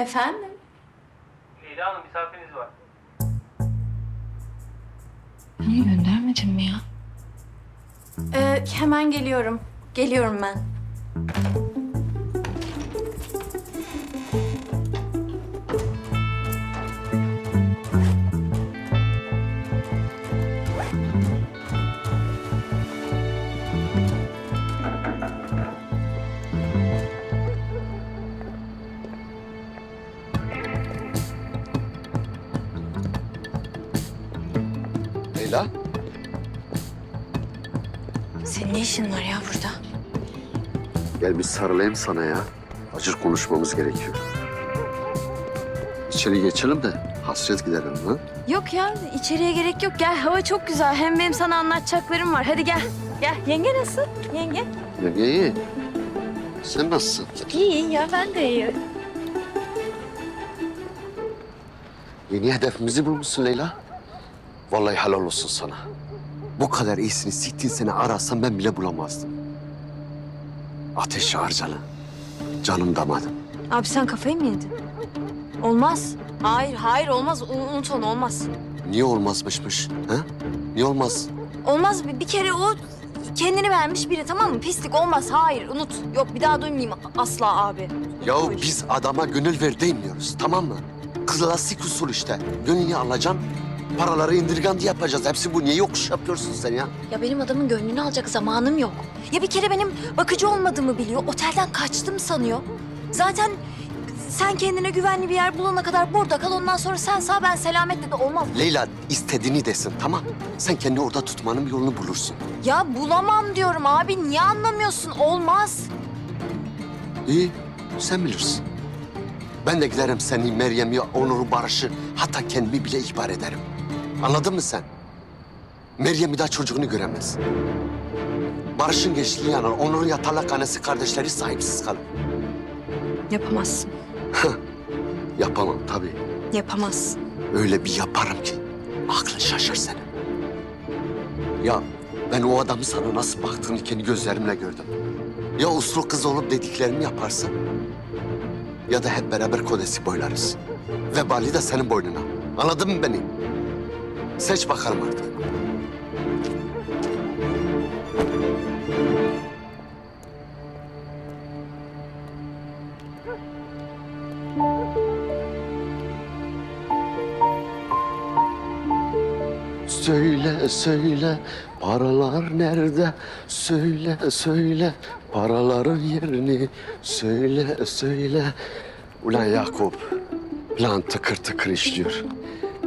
Efendim? Leyla Hanım misafiriniz var. Niye göndermedin mi ya? Ee, hemen geliyorum. Geliyorum ben. Senin ne işin var ya burada? Gel bir sarılayım sana ya. Acır konuşmamız gerekiyor. İçeri geçelim de hasret giderelim ha. Yok ya içeriye gerek yok. Gel hava çok güzel. Hem benim sana anlatacaklarım var. Hadi gel. Gel. Yenge nasıl? Yenge? Yenge iyi. Sen nasılsın? İyi ya ben de iyi. Yeni hedefimizi bulmuşsun Leyla. Vallahi helal olsun sana. Bu kadar iyisini siktiğin sene arasam ben bile bulamazdım. Ateş harcalı. Canım damadım. Abi sen kafayı mı yedin? Olmaz. Hayır hayır olmaz. U- Unut onu olmaz. Niye olmazmışmış? Ha? Niye olmaz? Olmaz bir, bir kere o kendini vermiş biri tamam mı? Pislik olmaz. Hayır unut. Yok bir daha duymayayım asla abi. Yahu biz adama gönül ver demiyoruz tamam mı? Klasik usul işte. Gönlünü alacaksın, paraları indirgandı yapacağız. Hepsi bu. Niye yokuş yapıyorsun sen ya? Ya benim adamın gönlünü alacak zamanım yok. Ya bir kere benim bakıcı olmadığımı biliyor. Otelden kaçtım sanıyor. Zaten sen kendine güvenli bir yer bulana kadar burada kal. Ondan sonra sen sağ ben selametle de olmaz. Leyla istediğini desin tamam. Sen kendi orada tutmanın bir yolunu bulursun. Ya bulamam diyorum abi. Niye anlamıyorsun? Olmaz. İyi sen bilirsin. Ben de giderim seni, Meryem'i, Onur'u, Barış'ı hatta kendimi bile ihbar ederim. Anladın mı sen? Meryem bir daha çocuğunu göremez. Barış'ın geçtiği yana Onur'un yatalak annesi kardeşleri sahipsiz kalır. Yapamazsın. Yapamam tabii. Yapamazsın. Öyle bir yaparım ki aklın şaşır senin. Ya ben o adamın sana nasıl baktığını kendi gözlerimle gördüm. Ya uslu kız olup dediklerimi yaparsın ya da hep beraber kodesi boylarız. Vebali de senin boynuna. Anladın mı beni? Seç bakalım artık. Söyle söyle paralar nerede? Söyle söyle paraların yerini. Söyle söyle. Ulan Yakup plan tıkır tıkır işliyor.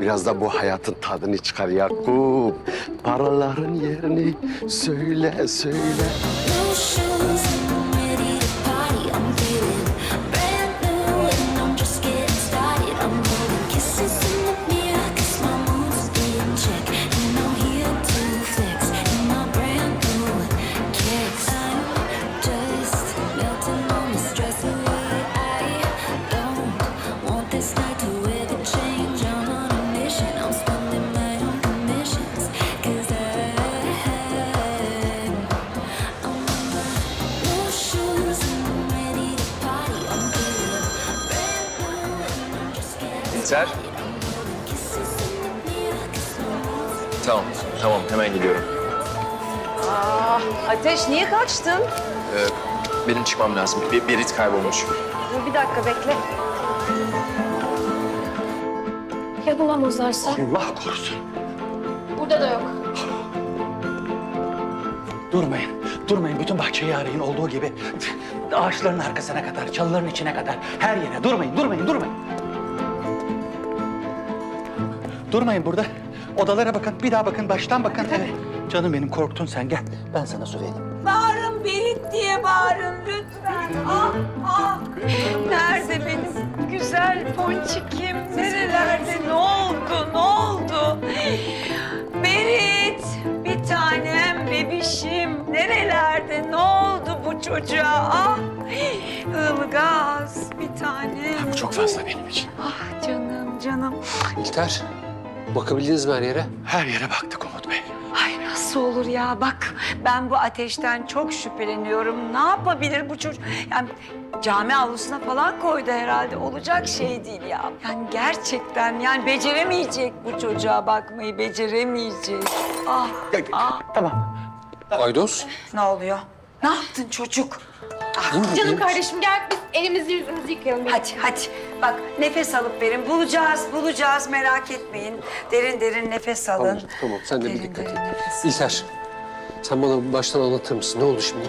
Biraz da bu hayatın tadını çıkar Yakup. Paraların yerini söyle söyle. Mood's Tamam, tamam. Hemen gidiyorum. Ateş niye kaçtın? Ee, benim çıkmam lazım. Bir, Berit kaybolmuş. Dur bir dakika bekle. Ya bulamazlarsa? Allah korusun. Burada da yok. Durmayın. Durmayın. Bütün bahçeyi arayın olduğu gibi. Ağaçların arkasına kadar, çalıların içine kadar. Her yere. Durmayın, durmayın, durmayın. Durmayın burada. Odalara bakın. Bir daha bakın. Baştan bakın. Evet. Canım benim korktun sen. Gel. Ben sana söyleyeyim. Bağırın Berit diye bağırın lütfen. Ah ah. Nerede benim güzel ponçikim? Nerelerde? Ne oldu? Ne oldu? Berit bir tanem bebişim. Nerelerde? Ne oldu bu çocuğa? Ah Ilgaz bir tanem. Bu çok fazla benim için. Ah canım canım. İlter, bakabildiniz mi her yere? Her yere baktık Umut Bey. Ay nasıl olur ya bak ben bu ateşten çok şüpheleniyorum. Ne yapabilir bu çocuk? Yani cami avlusuna falan koydu herhalde. Olacak şey değil ya. Yani gerçekten yani beceremeyecek bu çocuğa bakmayı beceremeyecek. Ah, ah. Tamam. Aydos. Ne oluyor? Ne yaptın çocuk? Canım kardeşim gel biz elimizi yüzümüzü yıkayalım. Hadi hadi. Bak nefes alıp verin. Bulacağız, bulacağız. Merak etmeyin. Derin derin nefes alın. Tamam, tamam. Sen de bir Derin dikkat et. derin nefes. İlter, sen bana baştan anlatır mısın? Ne oldu şimdi?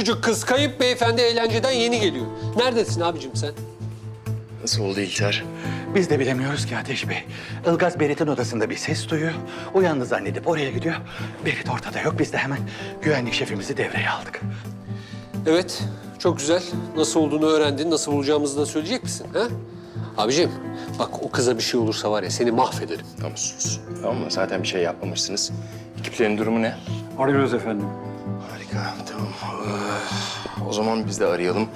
Küçücük kız kayıp beyefendi eğlenceden yeni geliyor. Neredesin abicim sen? Nasıl oldu İlter? Biz de bilemiyoruz ki Ateş Bey. Ilgaz Berit'in odasında bir ses duyuyor. Uyandı zannedip oraya gidiyor. Berit ortada yok. Biz de hemen güvenlik şefimizi devreye aldık. Evet, çok güzel. Nasıl olduğunu öğrendin, nasıl bulacağımızı da söyleyecek misin? Ha? Abicim, bak o kıza bir şey olursa var ya seni mahvederim. Tamam sus. Tamam mı? Zaten bir şey yapmamışsınız. Ekiplerin durumu ne? Arıyoruz efendim. Ee, o zaman biz de arayalım.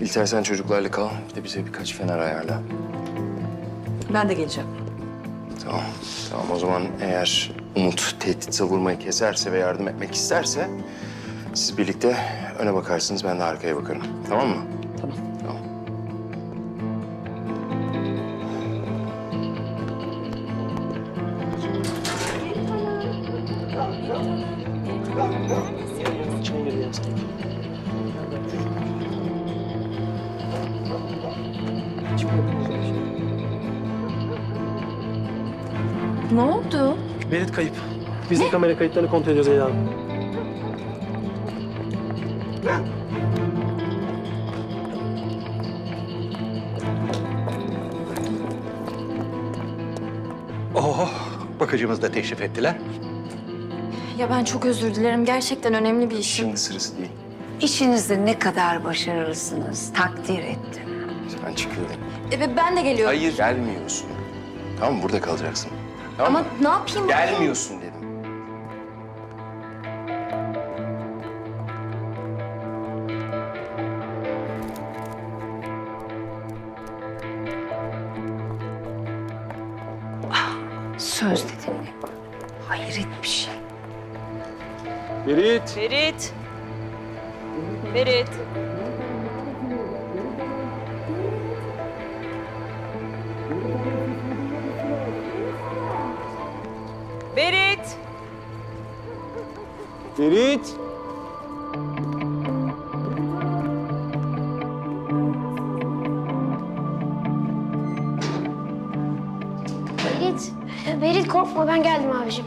İlter sen çocuklarla kal. Bir de bize birkaç fener ayarla. Ben de geleceğim. Tamam, tamam. O zaman eğer Umut tehdit savurmayı keserse ve yardım etmek isterse... ...siz birlikte öne bakarsınız, ben de arkaya bakarım. Tamam mı? Berit kayıp. Biz de kamera kayıtlarını kontrol ediyoruz Leyla Hanım. Oh, bakıcımız da teşrif ettiler. Ya ben çok özür dilerim. Gerçekten önemli bir işim. Şimdi sırası değil. İşinizde ne kadar başarılısınız takdir ettim. Ben çıkıyorum. E, ben de geliyorum. Hayır, gelmiyorsun. Tamam mı? Burada kalacaksın. Tamam Ama mı? ne yapayım? Gelmiyorsun dedim. Söz dedin. Hayret bir şey. Berit. Ferit. Ferit. Berit. Berit, Berit korkma ben geldim abicim.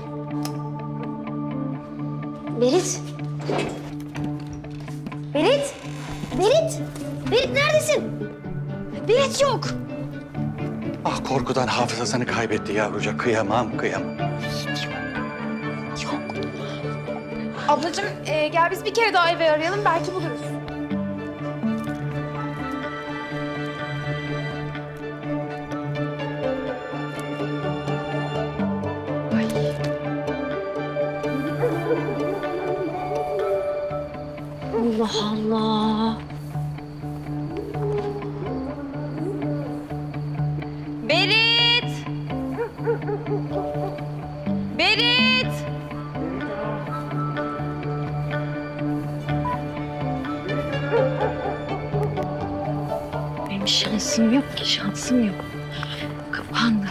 Berit. Berit. Berit. Berit neredesin? Berit yok. Ah korkudan hafızasını kaybetti yavrucak. Kıyamam, kıyamam. Ablacığım e, gel biz bir kere daha evi arayalım. Belki buluruz. Allah Allah. Şansım yok ki, şansım yok. Kapandı.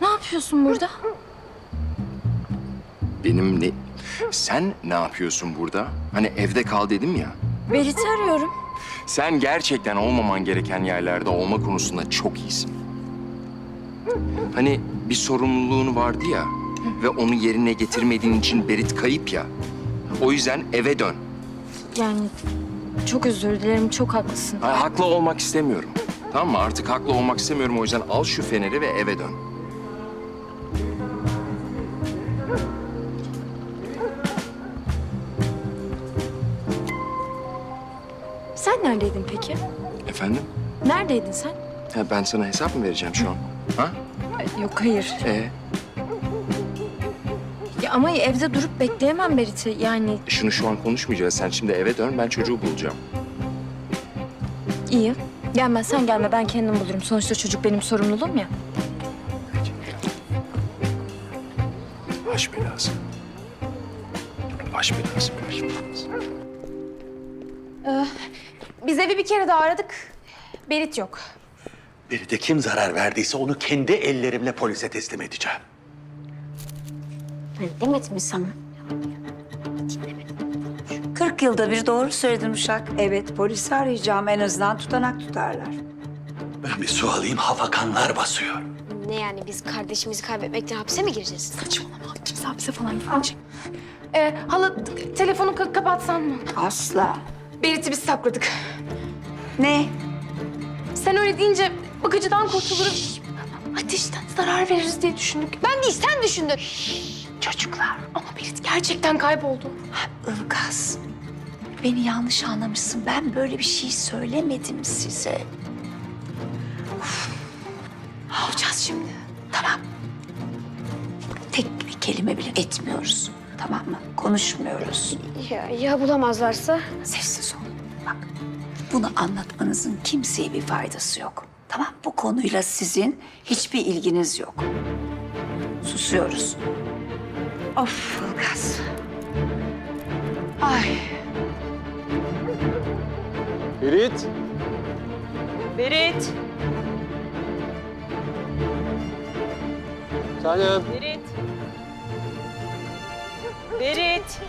Ne yapıyorsun burada? Benim ne... Sen ne yapıyorsun burada? Hani evde kal dedim ya. Berit'i arıyorum. Sen gerçekten olmaman gereken yerlerde olma konusunda çok iyisin. Hani bir sorumluluğun vardı ya ve onu yerine getirmediğin için Berit kayıp ya. O yüzden eve dön. Yani çok özür dilerim, çok haklısın. Ha, haklı olmak istemiyorum. Tamam mı? Artık haklı olmak istemiyorum. O yüzden al şu feneri ve eve dön. Neredeydin peki? Efendim? Neredeydin sen? Ha, ben sana hesap mı vereceğim şu an? Ha? Yok hayır. Ee, Ya ama evde durup bekleyemem Berit'i. Yani şunu şu an konuşmayacağız. Sen şimdi eve dön. Ben çocuğu bulacağım. iyi. Gelme sen gelme ben kendim bulurum. Sonuçta çocuk benim sorumluluğum ya. Baş belası. Baş belası. Baş belası. Biz evi bir kere daha aradık. Berit yok. Berit'e kim zarar verdiyse onu kendi ellerimle polise teslim edeceğim. Hani demedim mi sana? 40 yılda bir doğru söyledin Uşak. Evet polisi arayacağım en azından tutanak tutarlar. Ben bir su alayım hafakanlar basıyor. Ne yani biz kardeşimizi kaybetmekten hapse mi gireceğiz? Saçmalama. Kimse hapse falan gitmeyecek. Ee, hala telefonu ka- kapatsan mı? Asla. Berit'i biz sakladık. Ne? Sen öyle deyince bakıcıdan kurtuluruz. Ateşten zarar veririz diye düşündük. Ben değil sen düşündün. Çocuklar. Ama Berit gerçekten kayboldu. Ilgaz. Beni yanlış anlamışsın. Ben böyle bir şey söylemedim size. Ne yapacağız şimdi? Tamam. Tek bir kelime bile etmiyoruz. Tamam mı? Konuşmuyoruz. Ya, ya bulamazlarsa? Sessiz ol. Bak, bunu anlatmanızın kimseye bir faydası yok. Tamam, bu konuyla sizin hiçbir ilginiz yok. Susuyoruz. Of Ilgaz. Ay. Berit. Berit. Tanem. Berit. Berit.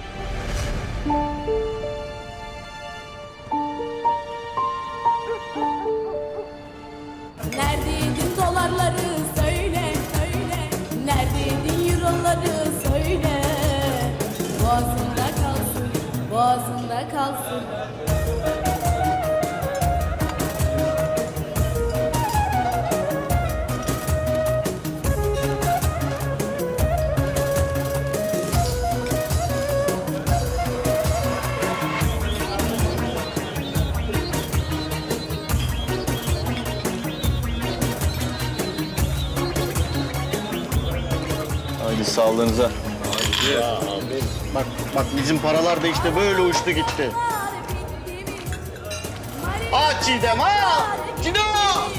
Neredeydin dolarları söyle söyle Neredeydin euroları sağlığınıza. Bak, bak bizim paralar da işte böyle uçtu gitti. Ah Çiğdem ha! Çiğdem!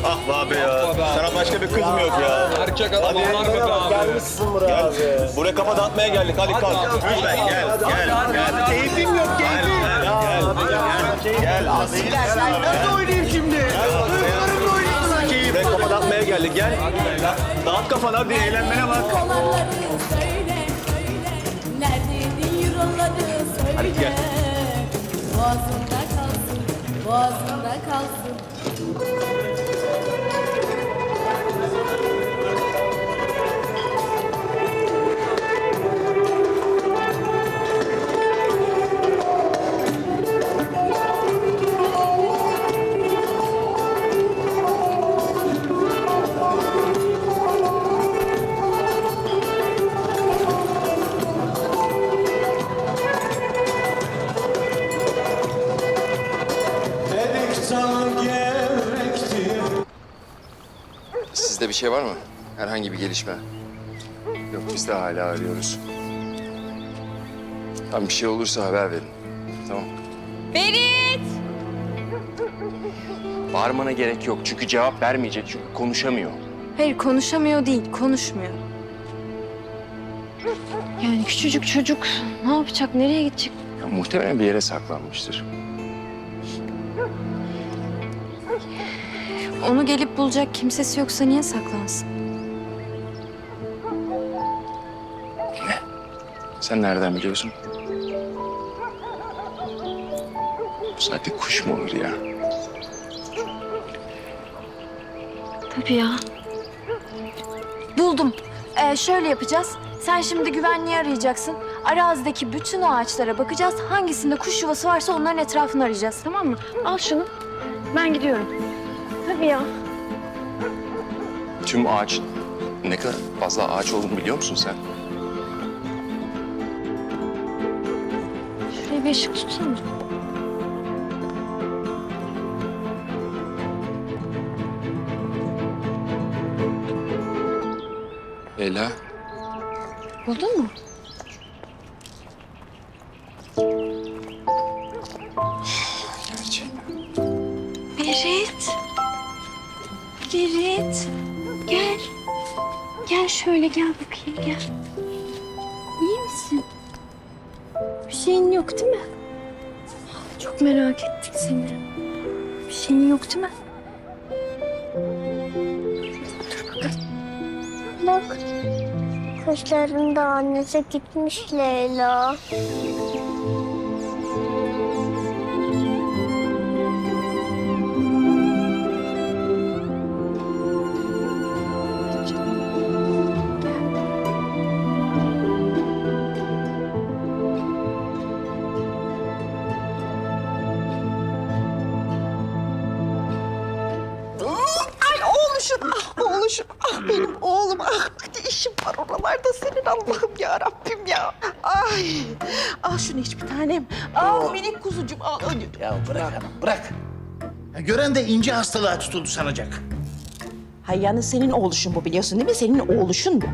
Ah be abi ya. Sana başka bir kız mı yok ya? Erkek adam mı be abi? Gelmişsin buraya abi. Buraya kafa dağıtmaya geldik. Hadi kalk. Lütfen gel, gel, gel. Keyfim yok, keyfim. Gel, gel, gel. Gel, Asiler. Sen nasıl oynayayım şimdi? Buraya kafa dağıtmaya geldik. Gel. Dağıt kafanı hadi eğlenmene bak. Dolarları söyle söyle Neredeydin euroları söyle Hadi gel. Boğazında kalsın Boğazında kalsın şey var mı? Herhangi bir gelişme? Yok biz de hala arıyoruz. Tamam bir şey olursa haber verin. Tamam. Berit! Bağırmana gerek yok çünkü cevap vermeyecek çünkü konuşamıyor. Hayır konuşamıyor değil, konuşmuyor. Yani küçücük çocuk ne yapacak, nereye gidecek? Ya, muhtemelen bir yere saklanmıştır. Onu gelip bulacak kimsesi yoksa niye saklansın? Sen nereden biliyorsun? Bu saatte kuş mu olur ya? Tabii ya. Buldum. Ee, şöyle yapacağız. Sen şimdi güvenliği arayacaksın. Arazideki bütün ağaçlara bakacağız. Hangisinde kuş yuvası varsa onların etrafını arayacağız tamam mı? Al şunu. Ben gidiyorum. Ya. Tüm ağaç ne kadar fazla ağaç olduğunu biliyor musun sen? Şuraya bir ışık tutsana. Ela. Buldun mu? Yok değil mi? Çok merak ettik seni. Bir şeyin yok değil mi? Dur bakalım. Bak. Kuşların da annesi gitmiş Leyla. Ah benim oğlum, ah ne işim var oralarda senin Allah'ım ya Rabbim ya. Ay, al şunu iç bir tanem. Al minik kuzucuğum, al. al. Ya bırak hanım, bırak. Ya gören de ince hastalığa tutuldu sanacak. Hay yani senin oğluşun bu biliyorsun değil mi? Senin oğluşun bu.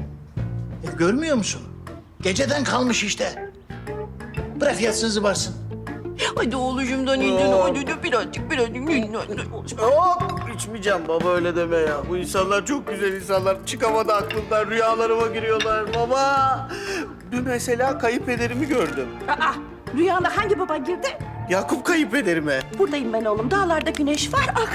Ya görmüyor musun? Geceden kalmış işte. Bırak yatsın zıbarsın. Hadi oğluşumdan indin, hadi de birazcık, birazcık. Hop içmeyeceğim baba öyle deme ya. Bu insanlar çok güzel insanlar. Çıkamadı aklımdan rüyalarıma giriyorlar baba. Dün mesela kayıp pederimi gördüm. Aa, rüyanda hangi baba girdi? Yakup kayıp pederime. Buradayım ben oğlum. Dağlarda güneş var. Ah,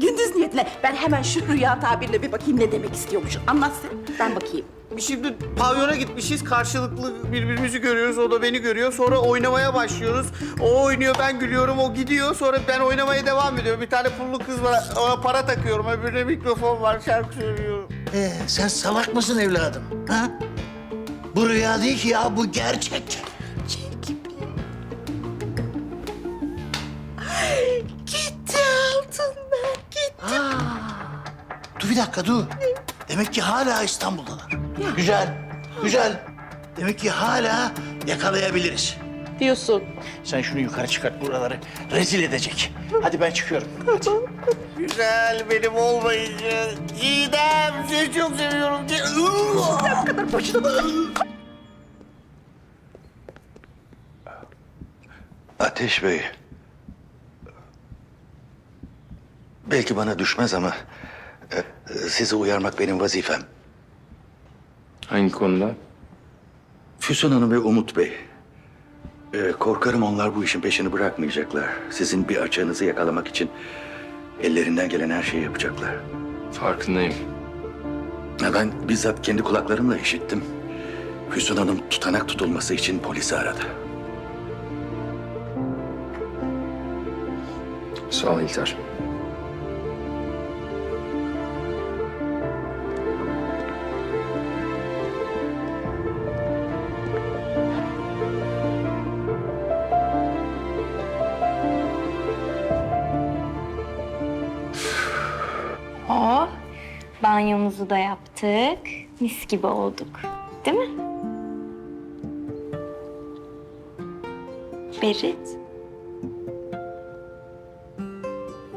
gündüz niyetle. Ben hemen şu rüya tabirle bir bakayım ne demek istiyormuşum. Anlatsın. Ben bakayım. Şimdi pavyona gitmişiz karşılıklı birbirimizi görüyoruz. O da beni görüyor. Sonra oynamaya başlıyoruz. O oynuyor ben gülüyorum. O gidiyor. Sonra ben oynamaya devam ediyorum. Bir tane pullu kız var. Ona para takıyorum. Öbürüne mikrofon var. Şarkı söylüyorum. Ee, sen salak mısın evladım? Ha? Bu rüya değil ki ya, bu gerçek. Dur bir dakika, dur. Demek ki hala İstanbul'dalar. Güzel, güzel. Demek ki hala yakalayabiliriz. Diyorsun. Sen şunu yukarı çıkart buraları. Rezil edecek. Hadi ben çıkıyorum. Hadi. Güzel benim olmayınca. Çiğdem seni çok seviyorum. Ateş Bey. Belki bana düşmez ama sizi uyarmak benim vazifem. Hangi konuda? Füsun Hanım ve Umut Bey. e, korkarım onlar bu işin peşini bırakmayacaklar. Sizin bir açığınızı yakalamak için ellerinden gelen her şeyi yapacaklar. Farkındayım. Ya Ben bizzat kendi kulaklarımla işittim. Füsun Hanım tutanak tutulması için polisi aradı. Sağ ol İlter. Banyomuzu da yaptık. Mis gibi olduk. Değil mi? Berit.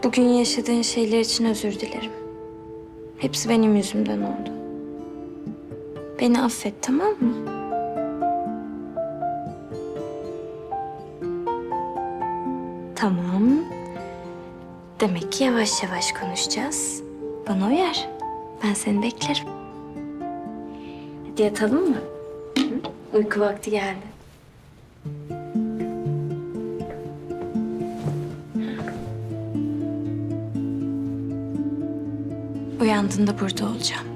Bugün yaşadığın şeyler için özür dilerim. Hepsi benim yüzümden oldu. Beni affet tamam mı? Tamam. Demek ki yavaş yavaş konuşacağız. Bana uyar. Ben seni beklerim. Hadi yatalım mı? Hı? Uyku vakti geldi. Uyandığında burada olacağım.